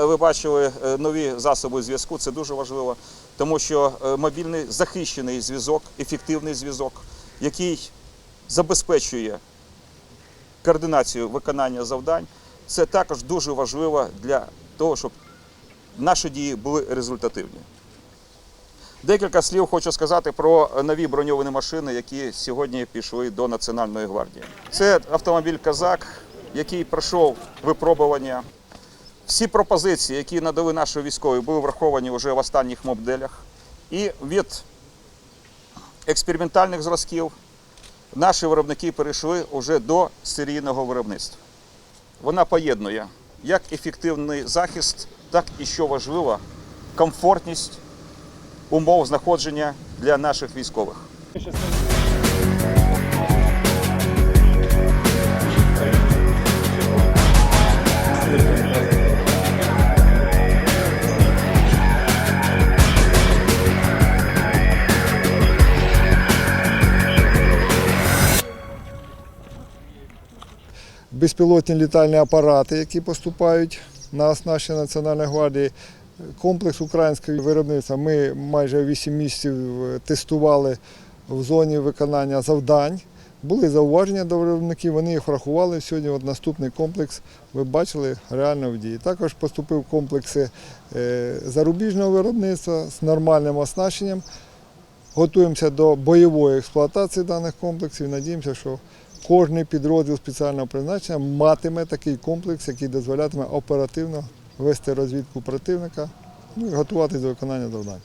е, ви бачили е, нові засоби зв'язку. Це дуже важливо, тому що е, мобільний захищений зв'язок, ефективний зв'язок, який забезпечує координацію виконання завдань. Це також дуже важливо для того, щоб наші дії були результативні. Декілька слів хочу сказати про нові броньовані машини, які сьогодні пішли до Національної гвардії. Це автомобіль Казак, який пройшов випробування. Всі пропозиції, які надали наші військові, були враховані вже в останніх моделях. І від експериментальних зразків наші виробники перейшли вже до серійного виробництва. Вона поєднує як ефективний захист, так і що важливо, комфортність умов знаходження для наших військових. Безпілотні літальні апарати, які поступають на оснащення Національної гвардії. Комплекс українського виробництва ми майже 8 місяців тестували в зоні виконання завдань. Були зауваження до виробників, вони їх врахували. Сьогодні от наступний комплекс ви бачили реально в дії. Також поступив комплекси е, зарубіжного виробництва з нормальним оснащенням. Готуємося до бойової експлуатації даних комплексів. Надіємося, що кожний підрозділ спеціального призначення матиме такий комплекс, який дозволятиме оперативно вести розвідку противника ну і готуватись до виконання завдань.